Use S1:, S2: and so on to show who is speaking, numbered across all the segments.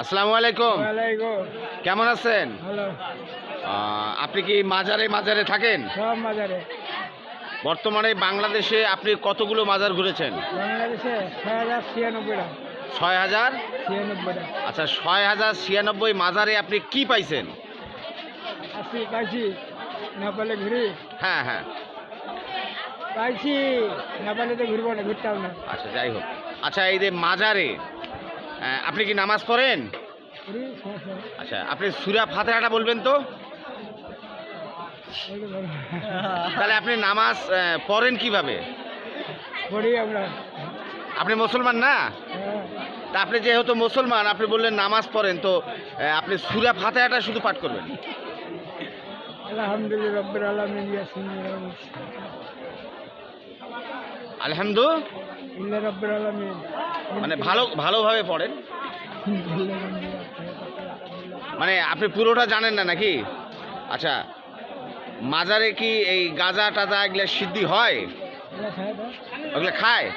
S1: আসসালামু আলাইকুম। কেমন আছেন? আপনি কি মাজারে মাজারে থাকেন?
S2: সব মাজারে।
S1: বর্তমানে বাংলাদেশে আপনি কতগুলো মাজার ঘুরেছেন?
S2: বাংলাদেশে ছয় হাজার ছিয়ানব্বইটা।
S1: ছয় হাজার
S2: ছিয়ানব্বইটা।
S1: আচ্ছা ছয় হাজার ছিয়ানব্বই মাজারে আপনি কি পাইছেন?
S2: পাইছি নেপালে ঘুরি।
S1: হ্যাঁ হ্যাঁ।
S2: পাইছি নেপালে তো ঘুরবো না ঘুরতাম না।
S1: আচ্ছা যাই হোক। আচ্ছা এই যে মাজারে আপনি কি নামাজ পড়েন। আচ্ছা আপনি সুরা ফাতেহাটা বলবেন তো। তাহলে আপনি নামাজ পড়েন কীভাবে আপনি মুসলমান না। তা আপনি যেহেতু মুসলমান আপনি বললেন নামাজ পড়েন তো আপনি সুরা ফাতেহাটা শুধু পাঠ করবেন
S2: আলহামদুলিল্লাহ রব্বির
S1: মানে ভালো, ভালোভাবে পড়েন। মানে আপনি পুরোটা জানেন না নাকি? আচ্ছা মাজারে কি এই গাঁজা টাজা এগুলো সিদ্ধি হয়? ওগুলো খায়?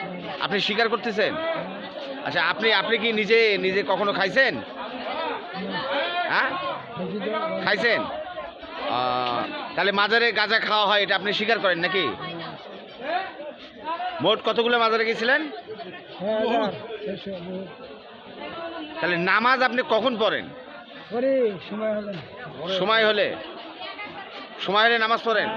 S1: আপনি স্বীকার করতেছেন? আচ্ছা আপনি আপনি কি নিজে নিজে কখনো খাইছেন? হ্যাঁ? খাইছেন? তাহলে মাজারে গাঁজা খাওয়া হয়, এটা আপনি স্বীকার করেন নাকি? মোট কতগুলো মাজারে গেছিলেন? তাহলে নামাজ আপনি কখন পড়েন? সময় হলে। সময় হলে। নামাজ পড়েন?